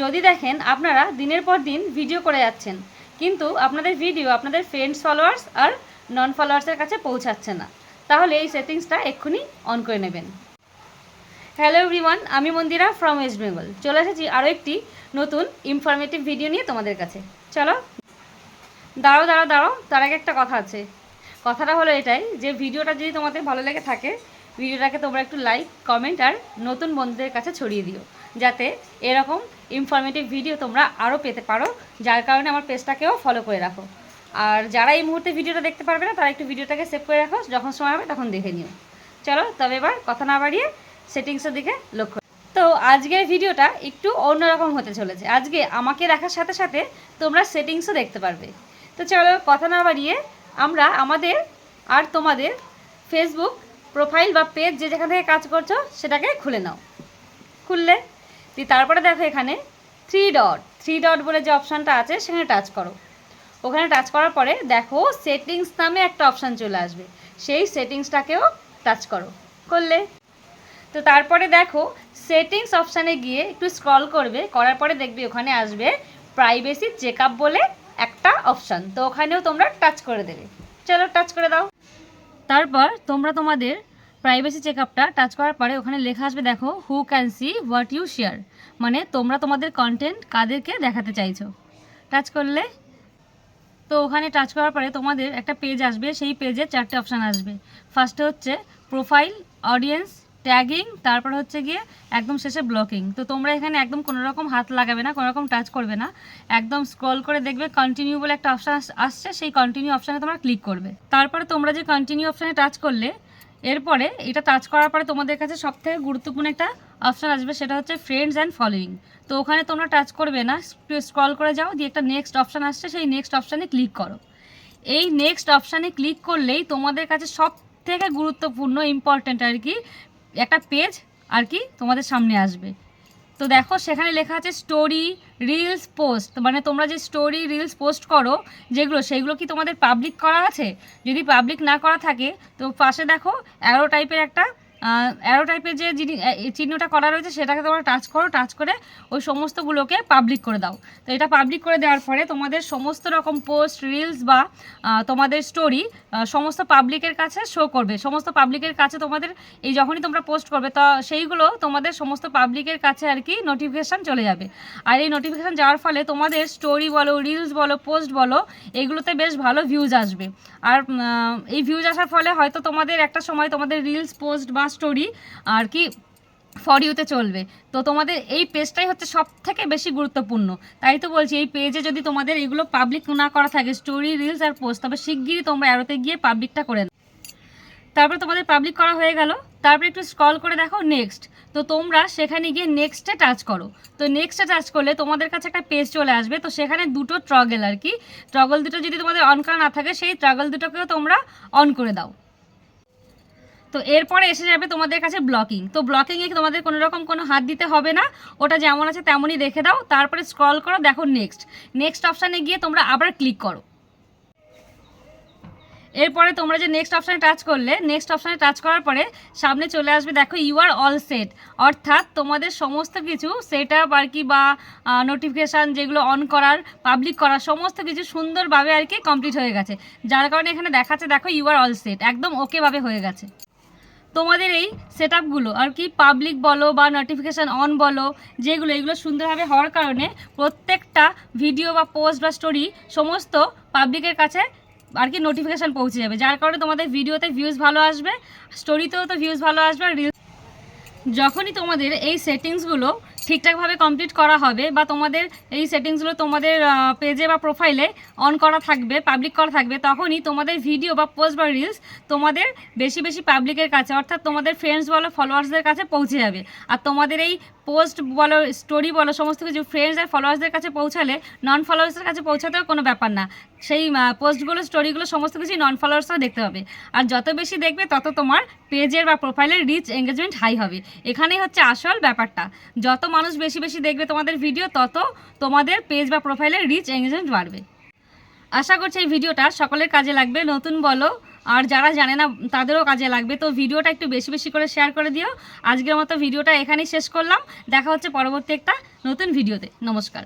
যদি দেখেন আপনারা দিনের পর দিন ভিডিও করে যাচ্ছেন, কিন্তু আপনাদের ভিডিও আপনাদের ফ্রেন্ডস ফলোয়ার্স আর নন ফলোয়ার্সের কাছে পৌঁছাচ্ছে না, তাহলে এই সেটিংসটা এক্ষুনি অন করে নেবেন। হ্যালো এভরিওয়ান আমি মন্দিরা ফ্রম ওয়েস্ট বেঙ্গল চলে এসেছি আরও একটি নতুন ইনফরমেটিভ ভিডিও নিয়ে তোমাদের কাছে। চলো, দাঁড়াও দাঁড়াও দাঁড়াও, তার আগে একটা কথা আছে। কথাটা হলো এটাই যে ভিডিওটা যদি তোমাদের ভালো লেগে থাকে ভিডিওটাকে তোমরা একটু লাইক কমেন্ট আর নতুন বন্ধুদের কাছে ছড়িয়ে দিও। যাতে এরকম ইনফরমেটিভ ভিডিও তোমরা আরও পেতে পারো, যার কারণে আমার পেজটাকেও ফলো করে রাখো। আর যারা এই মুহূর্তে ভিডিওটা দেখতে পারবে না, তারা একটু ভিডিওটাকে সেভ করে রাখো, যখন সময় হবে তখন দেখে নিও। চলো, তবে এবার কথা না বাড়িয়ে সেটিংসের দিকে লক্ষ্য তো আজকের ভিডিওটা একটু অন্যরকম হতে চলেছে। আজকে আমাকে দেখার সাথে সাথে তোমরা সেটিংসও দেখতে পারবে। তো চলো, কথা না বাড়িয়ে আমরা আমাদের আর তোমাদের ফেসবুক প্রোফাইল বা পেজ যে যেখান থেকে কাজ করছ, সেটাকে খুলে নাও। খুললে দিয়ে তারপরে দেখো এখানে থ্রি ডট থ্রি ডট বলে যে অপশানটা আছে, সেখানে টাচ করো। ওখানে টাচ করার পরে দেখো সেটিংস নামে একটা অপশান চলে আসবে। সেই সেটিংসটাকেও টাচ করো। করলে? তো তারপরে দেখো সেটিংস অপশানে গিয়ে একটু স্ক্রল করবে, করার পরে দেখবে ওখানে আসবে প্রাইভেসি চেক বলে একটা অপশান তো ওখানেও তোমরা টাচ করে দেবে। চলো টাচ করে দাও। তারপর তোমরা তোমাদের প্রাইভেসি চেক আপটা টাচ করার পরে ওখানে লেখা আসবে, দেখো who can see what you share মানে তোমরা তোমাদের কন্টেন্ট কাদেরকে দেখাতে চাইছো। টাচ করলে, তো ওখানে টাচ করার পরে তোমাদের একটা পেজ আসবে, সেই পেজে চারটে অপশান আসবে। ফার্স্টে হচ্ছে প্রোফাইল অডিয়েন্স ট্যাগিং তারপর হচ্ছে গিয়ে একদম শেষে ব্লকিং তো তোমরা এখানে একদম কোনো রকম হাত লাগাবে না, কোনো রকম টাচ করবে না। একদম স্ক্রল করে দেখবে কন্টিনিউ বলে একটা অপশান আসছে, সেই কন্টিনিউ অপশানে তোমরা ক্লিক করবে। তারপরে তোমরা যে কন্টিনিউ অপশানে টাচ করলে, এরপরে এটা টাচ করার পরে তোমাদের কাছে সবথেকে গুরুত্বপূর্ণ একটা অপশান আসবে, সেটা হচ্ছে ফ্রেন্ডস অ্যান্ড ফলোয়িং তো ওখানে তোমরা টাচ করবে না স্ক্রল করে যাও, দিয়ে একটা নেক্সট অপশান আসছে, সেই নেক্সট অপশানে ক্লিক করো। এই নেক্সট অপশানে ক্লিক করলেই তোমাদের কাছে সব থেকে গুরুত্বপূর্ণ ইম্পর্ট্যান্ট আর কি একটা পেজ আর কি তোমাদের সামনে আসবে। তো দেখো সেখানে লেখা আছে স্টোরি রিলস পোস্ট মানে তোমরা যে স্টোরি রিলস পোস্ট করো, যেগুলো সেইগুলো কি তোমাদের পাবলিক করা আছে? যদি পাবলিক না করা থাকে, তো পাশে দেখো অ্যারো টাইপের একটা অ্যারো টাইপের যে চিহ্নটা করা রয়েছে, সেটাকে তোমরা টাচ করো টাচ করে ওই সমস্তগুলোকে পাবলিক করে দাও। তো এটা পাবলিক করে দেওয়ার ফলে তোমাদের সমস্ত রকম পোস্ট রিলস বা তোমাদের স্টোরি সমস্ত পাবলিকের কাছে শো করবে। সমস্ত পাবলিকের কাছে তোমাদের এই যখনই তোমরা পোস্ট করবে, তো সেইগুলো তোমাদের সমস্ত পাবলিকের কাছে আর কি নোটিফিকেশান চলে যাবে। আর এই নোটিফিকেশান যাওয়ার ফলে তোমাদের স্টোরি বলো রিলস বলো পোস্ট বলো, এগুলোতে বেশ ভালো ভিউজ আসবে। আর এই ভিউজ আসার ফলে হয়তো তোমাদের একটা সময় তোমাদের রিলস পোস্ট বা স্টোরি আর কি ফর ইউতে চলবে। তো তোমাদের এই পেজটাই হচ্ছে সব থেকে বেশি গুরুত্বপূর্ণ। তাই তো বলছি, এই পেজে যদি তোমাদের এগুলো পাবলিক না করা থাকে স্টোরি রিলস আর পোস্ট তবে শিগগিরই তোমরা অ্যারোতে গিয়ে পাবলিকটা করে তারপরে তোমাদের পাবলিক করা হয়ে গেল। তারপরে একটু স্ক্রল করে দেখো নেক্সট তো তোমরা সেখানে গিয়ে নেক্সটে টাচ করো। তো নেক্সটে টাচ করলে তোমাদের কাছে একটা পেজ চলে আসবে। তো সেখানে দুটো ট্রগল আর কি। ট্রগল দুটো যদি তোমাদের অন করা না থাকে, সেই ট্রগল দুটোকেও তোমরা অন করে দাও। তো এরপরে এসে যাবে তোমাদের কাছে ব্লকিং তো ব্লকিংয়ে তোমাদের কোনো রকম কোনো হাত দিতে হবে না। ওটা যেমন আছে তেমনই রেখে দাও। তারপরে স্ক্রল করো, দেখো নেক্সট নেক্সট অপশানে গিয়ে তোমরা আবার ক্লিক করো। এরপরে তোমরা যে নেক্সট অপশানে টাচ করলে নেক্সট অপশানে টাচ করার পরে সামনে চলে আসবে, দেখো ইউ আর অল সেট অর্থাৎ তোমাদের সমস্ত কিছু সেট আপ আর কি বা নোটিফিকেশান যেগুলো অন করার পাবলিক করার, সমস্ত কিছু সুন্দরভাবে আর কি কমপ্লিট হয়ে গেছে। যার কারণে এখানে দেখাচ্ছে, দেখো ইউ আর অল সেট একদম ওকেভাবে হয়ে গেছে। তোমাদের এই সেট আর কি পাবলিক বলো বা নোটিফিকেশান অন বলো, যেগুলো, এগুলো সুন্দরভাবে হওয়ার কারণে প্রত্যেকটা ভিডিও বা পোস্ট বা স্টোরি সমস্ত পাবলিকের কাছে আর কি নোটিফিকেশান পৌঁছে যাবে। যার কারণে তোমাদের ভিডিওতে ভিউজ ভালো আসবে স্টোরিতেও তো ভিউজ ভালো আসবে আর রিলস যখনই তোমাদের এই সেটিংসগুলো ঠিকঠাকভাবে কমপ্লিট করা হবে বা তোমাদের এই সেটিংসগুলো তোমাদের পেজে বা প্রোফাইলে অন করা থাকবে পাবলিক করা থাকবে, তখনই তোমাদের ভিডিও বা পোস্ট বা রিলস তোমাদের বেশি বেশি পাবলিকের কাছে, অর্থাৎ তোমাদের ফ্রেন্ডস বলো ফলোয়ার্সদের কাছে পৌঁছে যাবে। আর তোমাদের এই পোস্ট বলো স্টোরি বলো, সমস্ত কিছু ফ্রেন্ডস আর ফলোয়ার্সদের কাছে পৌঁছালে নন ফলোয়ার্সের কাছে পৌঁছাতেও কোনো ব্যাপার না। সেই পোস্টগুলো স্টোরিগুলো সমস্ত কিছুই নন ফলোয়ার্সরা দেখতে পাবে। আর যত বেশি দেখবে, তত তোমার পেজের বা প্রোফাইলের রিচ এঙ্গেজমেন্ট হাই হবে। এখানেই হচ্ছে আসল ব্যাপারটা। যত মানুষ বেশি বেশি দেখবে তোমাদের ভিডিও তত তোমাদের পেজ বা প্রোফাইলের রিচ এঙ্গেজমেন্ট বাড়বে। আশা করছি এই ভিডিওটা সকলের কাজে লাগবে। নতুন বলো, আর যারা জানে না, তাদেরও কাজে লাগবে। তো ভিডিওটা একটু বেশি বেশি করে শেয়ার করে দিও। আজকের মতো ভিডিওটা এখানেই শেষ করলাম। দেখা হচ্ছে পরবর্তী একটা নতুন ভিডিওতে নমস্কার।